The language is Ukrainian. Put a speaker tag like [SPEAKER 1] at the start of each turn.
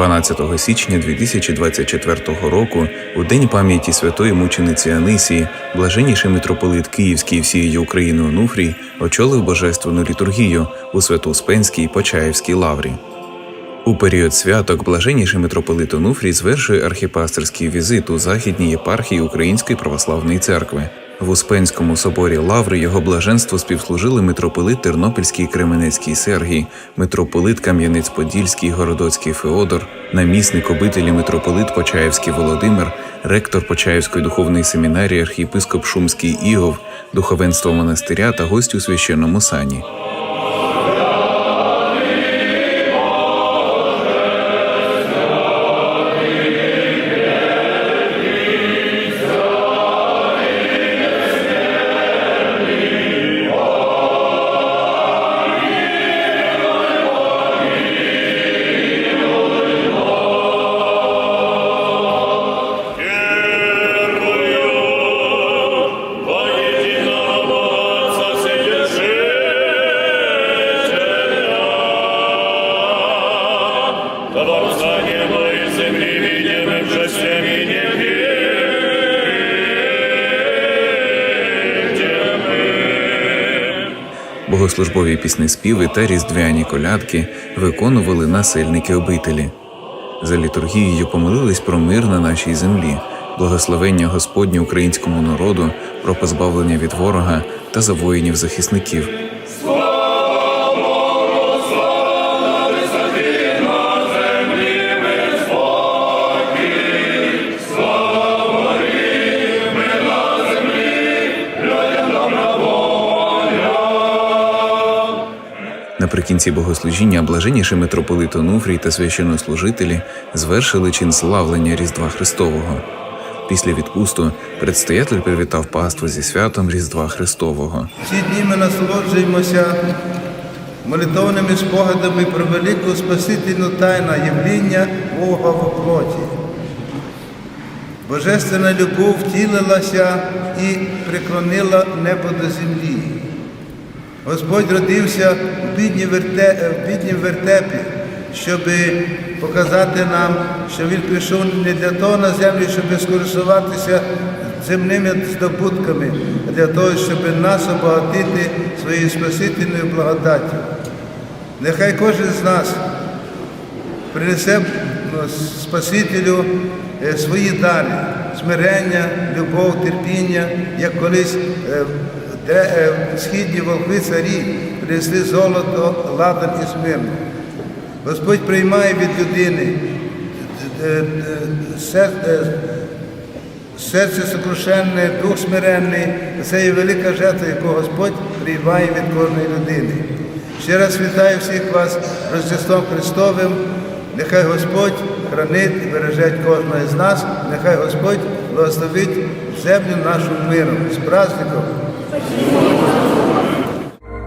[SPEAKER 1] 12 січня 2024 року, у день пам'яті святої мучениці Анисії, блаженніший митрополит Київський і всієї України Онуфрій очолив божественну літургію у Свято-Успенській Почаївській лаврі. У період святок блаженніший митрополит Онуфрій звершує архіпастерський візит у західній єпархії Української православної церкви. В Успенському соборі Лаври його блаженство співслужили митрополит Тернопільський Кременецький Сергій, митрополит Кам'янець-Подільський Городоцький Феодор, намісник обителі митрополит Почаївський Володимир, ректор Почаївської духовної семінарії архієпископ Шумський Ігов, духовенство монастиря та гості у священному сані. Богослужбові піснеспіви та різдвяні колядки виконували насельники обителі. За літургією помолились про мир на нашій землі, благословення Господнє українському народу, про позбавлення від ворога та за воїнів захисників. Наприкінці богослужіння блаженніший митрополит Онуфрій та священнослужителі звершили чин славлення Різдва Христового. Після відпусту предстоятель привітав паству зі святом Різдва Христового.
[SPEAKER 2] Ці дні ми насолоджуємося молитовними спогадами про велику спасительну тайну явління Бога в плоті. Божественна любов втілилася і приклонила небо до землі. Господь родився в бідній верте, в біднім вертепі, щоб показати нам, що Він прийшов не для того на землю, щоб скористуватися земними здобутками, а для того, щоб нас обагатити своєю спасительною благодаттю. Нехай кожен з нас принесе Спасителю е, свої дари, смирення, любов, терпіння, як колись е, де е, східні волхви царі принесли золото, ладан і смирну. Господь приймає від людини е, е, серце сокрушенне, дух смиренний. Це є велика жертва, яку Господь приймає від кожної людини. Ще раз вітаю всіх вас Рождеством Христовим. Нехай Господь хранить і береже кожного з нас. Нехай Господь благословить землю нашу миром з праздником.